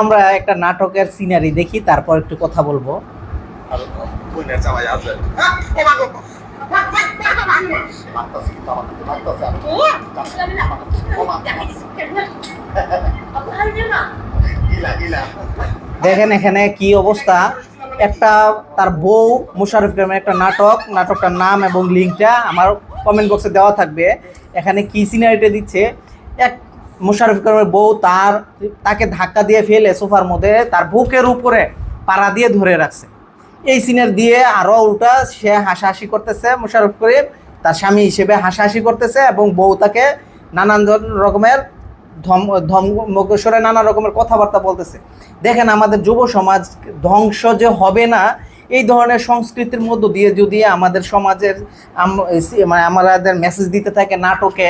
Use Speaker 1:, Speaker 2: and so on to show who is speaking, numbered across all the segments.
Speaker 1: আমরা একটা নাটকের সিনারি দেখি, তারপর একটু কথা বলব। দেখেন এখানে কি অবস্থা? একটা তার বউ মুশারফ গ্রামের একটা নাটক, নাটকটার নাম এবং লিঙ্কটা আমার কমেন্ট বক্সে দেওয়া থাকবে। এখানে কি সিনারিটা দিচ্ছে? এক মুশারফ গ্রামের বউ তার, তাকে ধাক্কা দিয়ে ফেলে সোফার মধ্যে তার বুকের উপরে পাড়া দিয়ে ধরে রাখছে। এই সিনের দিয়ে আরও উল্টা সে হাসাহাসি করতেছে মুশারফ করিম, তার স্বামী হিসেবে হাসাহাসি করতেছে এবং বউ তাকে নানান রকমের ধম ধমকেশ্বরে নানা রকমের কথাবার্তা বলতেছে। দেখেন আমাদের যুব সমাজ ধ্বংস যে হবে না, এই ধরনের সংস্কৃতির মধ্য দিয়ে যদি আমাদের সমাজের মানে আমাদের মেসেজ দিতে থাকে নাটকে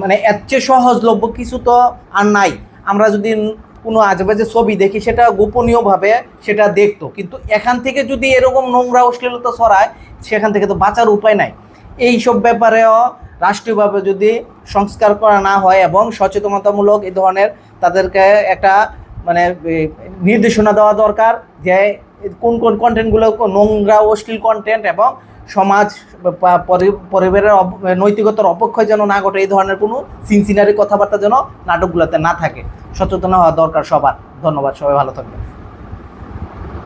Speaker 1: মানে এর চেয়ে সহজলভ্য কিছু তো আর নাই। আমরা যদি কোনো আজেবাজে ছবি দেখি, সেটা গোপনীয়ভাবে সেটা দেখতো। কিন্তু এখান থেকে যদি এরকম নোংরা অশ্লীলতা ছড়ায়, সেখান থেকে তো বাঁচার উপায় নাই। এই সব ব্যাপারেও রাষ্ট্রীয়ভাবে যদি সংস্কার করা না হয় এবং সচেতনতামূলক এই ধরনের তাদেরকে একটা মানে নির্দেশনা দেওয়া দরকার যে, কোন কোন কন্টেন্টগুলো নোংরা অশ্লীল কন্টেন্ট এবং সমাজ পরিবারের নৈতিকতার অপক্ষয় যেন না ঘটে, এই ধরনের কোনো সিনসিনারি কথাবার্তা যেন নাটকগুলোতে না থাকে। সচেতন হওয়া দরকার সবার। ধন্যবাদ, সবাই ভালো থাকবেন।